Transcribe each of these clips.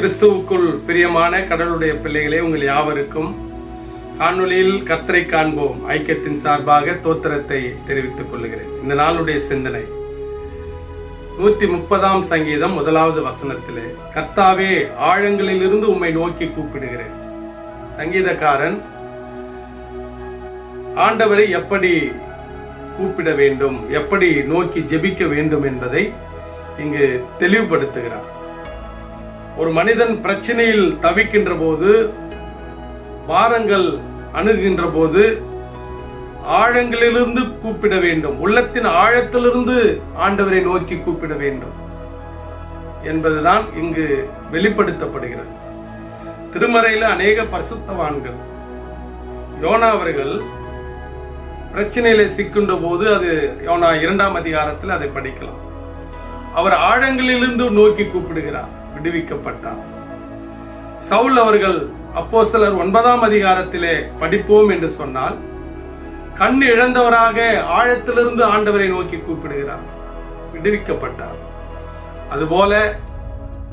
கிறிஸ்துவுக்குள் பிரியமான கடவுளுடைய பிள்ளைகளே உங்கள் யாவருக்கும் காணொலியில் கத்தரை காண்போம் ஐக்கியத்தின் சார்பாக தோத்திரத்தை தெரிவித்துக் கொள்கிறேன். இந்த நாளுடைய சிந்தனை. நூத்தி முப்பதாம் சங்கீதம் முதலாவது வசனத்திலே கர்த்தாவே ஆழங்களிலிருந்து உம்மை நோக்கி கூப்பிடுகிறேன். சங்கீதக்காரன் ஆண்டவரை எப்படி கூப்பிட வேண்டும்? எப்படி நோக்கி ஜெபிக்க வேண்டும்? என்பதை இங்கு தெளிவுபடுத்துகிறார் ஒரு மனிதன் பிரச்சனையில் தவிக்கின்ற போது பாரங்கள் அணுகின்ற போது ஆழங்களிலிருந்து கூப்பிட வேண்டும். உள்ளத்தின் ஆழத்திலிருந்து ஆண்டவரை நோக்கி கூப்பிட வேண்டும் என்பதுதான் இங்கு வெளிப்படுத்தப்படுகிறது. திருமறையில் அநேக பரிசுத்தவான்கள் யோனா அவர்கள் பிரச்சனையில சிக்கின்ற போது அது யோனா இரண்டாம் அதிகாரத்தில் அதை படிக்கலாம். அவர் ஆழங்களிலிருந்து நோக்கி கூப்பிடுகிறார் விடுவிக்கப்பட்டார். சவுல் அவர்கள் அப்போ சிலர் ஒன்பதாம் அதிகாரத்திலே படிப்போம் என்று சொன்னால் கண் இழந்தவராக ஆழத்திலிருந்து ஆண்டவரை நோக்கி கூப்பிடுகிறார் விடுவிக்கப்பட்டார். அதுபோல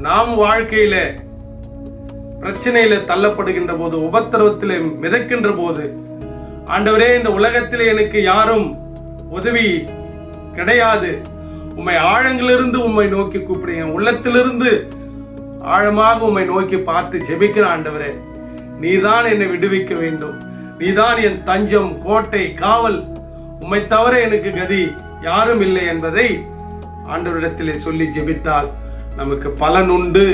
நாம் வாழ்க்கையில பிரச்சனையில தள்ளப்படுகின்ற போது உபத்திரவத்தில் மிதக்கின்ற போது ஆண்டவரே இந்த உலகத்தில் எனக்கு யாரும் உதவி கிடையாது. உம்மை ஆழங்களிலிருந்து உம்மை நோக்கி கூப்பிடுங்க. உள்ளத்திலிருந்து ஆழமாக உம்மை நோக்கி பார்த்து ஜெபிக்கிற ஆண்டவரே. நீதான் என்னை விடுவிக்க வேண்டும். நீதான் என் தஞ்சம் கோட்டை காவல். உம்மை தவிர எனக்கு கதி யாரும் இல்லை என்பதை ஆண்டவரிடத்திலே சொல்லி ஜெபித்தால் நமக்கு பலன் உண்டு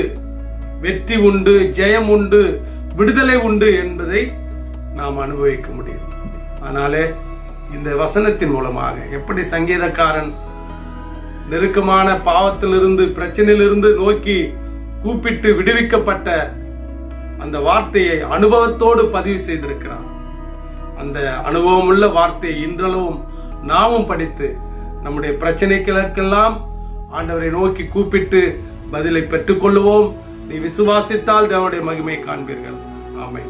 வெற்றி உண்டு ஜெயம் உண்டு விடுதலை உண்டு என்பதை நாம் அனுபவிக்க முடியும். ஆனாலே இந்த வசனத்தின் மூலமாக எப்படி சங்கீதக்காரன் நெருக்கமான பாவத்திலிருந்து பிரச்சனையிலிருந்து நோக்கி கூப்பிட்டு விடுவிக்கப்பட்ட அந்த வார்த்தையை அனுபவத்தோடு பதிவு செய்திருக்கிறான். அந்த அனுபவமுள்ள வார்த்தையை இன்றளவும் நாமும் படித்து நம்முடைய பிரச்சனைகளுக்கெல்லாம் ஆண்டவரை நோக்கி கூப்பிட்டு பதிலை பெற்றுக்கொள்ளுவோம். நீ விசுவாசித்தால் தேவனுடைய மகிமை காண்பீர்கள். ஆமை